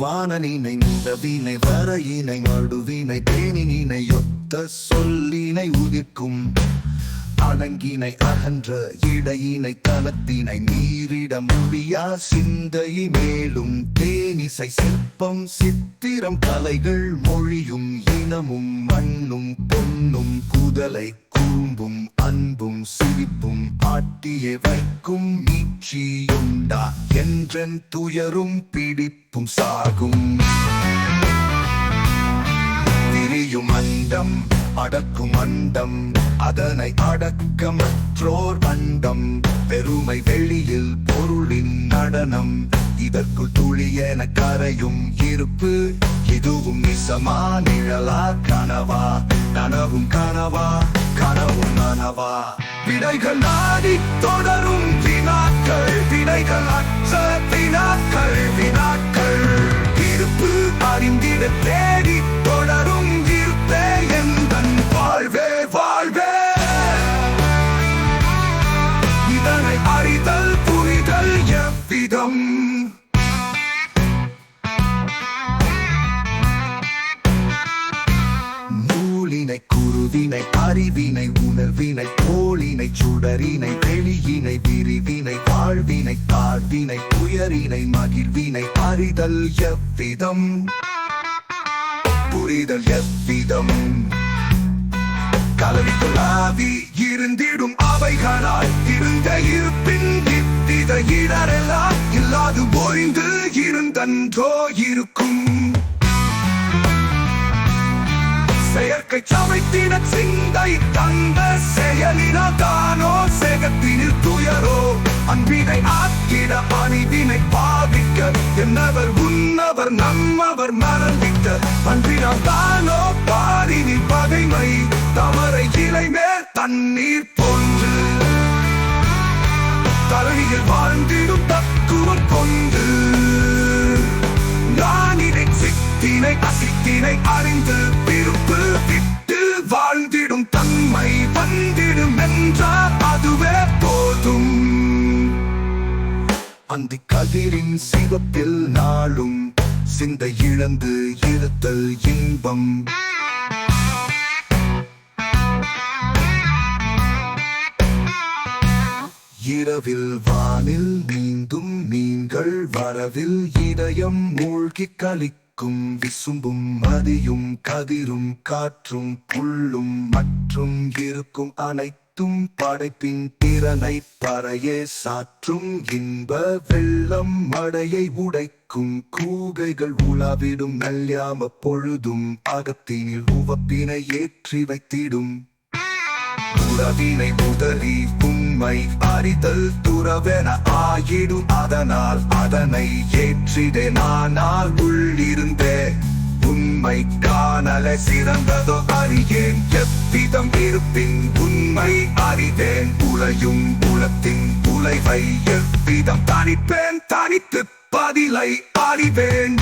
வானனினை நிலவினை வரையினை நடுவினை தேனினை ஒத்த சொல்லினை உதிர்க்கும். அணங்கினை அகன்ற இடையினை தலத்தினை நீரிட முடியா சிந்தை மேலும் தேனிசை சிற்பம் சித்திரம் கலைகள் மொழியும் இனமும் மண்ணும் பொன்னும் குதலை கூம்பும் அன்பும் சிரிப்பும் ஆட்டியே வைக்கும் மீட்சியுண்டா. என்றன் துயரும் பிடிப்பும் சாகும். திரியும் அண்டம் அடக்கும் அண்டம் அதனை அடக்கமற்றோர் அண்டம். பெருமை வெளியில் பொருளின் நடனம் இதற்குள் துளி என கரையும் இருப்பு இதுவும் நிசமா நிழலா கனவா? நனவும் கனவா கனவும் நனவா விடைகள் நாடி குருவினை அறிவினை உணர்வினை போலினை சுடரினை வெளியினை விரிவினை வாழ்வினை தாழ்வினை உயரினை மகிழ்வினை அறிதல் எவ்விதம்? புரிதல் எவ்விதம்? கலவிக்குள்ளாவி இருந்திடும் அவைகளால் இருந்த இருப்பின் இவ்வித இடரெல்லாம் இல்லாது ஒழிந்து இருந்தன்றோ இருக்கும். செயற்கை சமைத்தின சிந்தை தந்த செயலினதானோ செகத்தினில் துயரோ? அன்பினை ஆக்கிட அணிவினை பாவிக்க என்னவர் உன்னவர் நம்மவர் மறந்திக்க அன்பினால் தானோ பாரினி பகைமை தமரை இலை மேல் தண்ணீர் போன்று தரணியில் வாழ்ந்திடும் தக்குவம் கொண்டு சித்தினை அசித்தினை அறிந்து பிறப்பு விட்டு வாழ்ந்திடும். தன்மை வந்திடும் என்றால் அதுவே போதும். அந்த கதிரின் சிவப்பில் நாளும் சிந்தை இழந்து இருத்தல் இன்பம். இரவில் வானில் நீந்தும் மீன்கள் வரவில் இதயம் மூழ்கி கலிக்கும் விசும்பும் மதியும் கதிரும் காற்றும் புல்லும் மற்றும் இருக்கும் அனைத்தும் படைப்பின் திறனை பறையே சாற்றும் இன்ப வெள்ளம் மடையை உடைக்கும். கூகைகள் உலாவிடும் நல்யாம பொழுதும் அகத்தினில் உவப்பினை ஏற்றி வைத்திடும். உறவினை உதறி உண்மை அறிதல் துறவென ஆயிடும் அதனால் அதனை ஏற்றிட நானால் உள்ளிருந்தே. உண்மை காணல சிறந்ததோ அறியேன். எவ்விதம் இருப்பின் உண்மை அறிதேன். உலையும் உலத்தின் உலைவை எவ்விதம் தனிப்பேன் தனித்து பதிலை அறிவேன்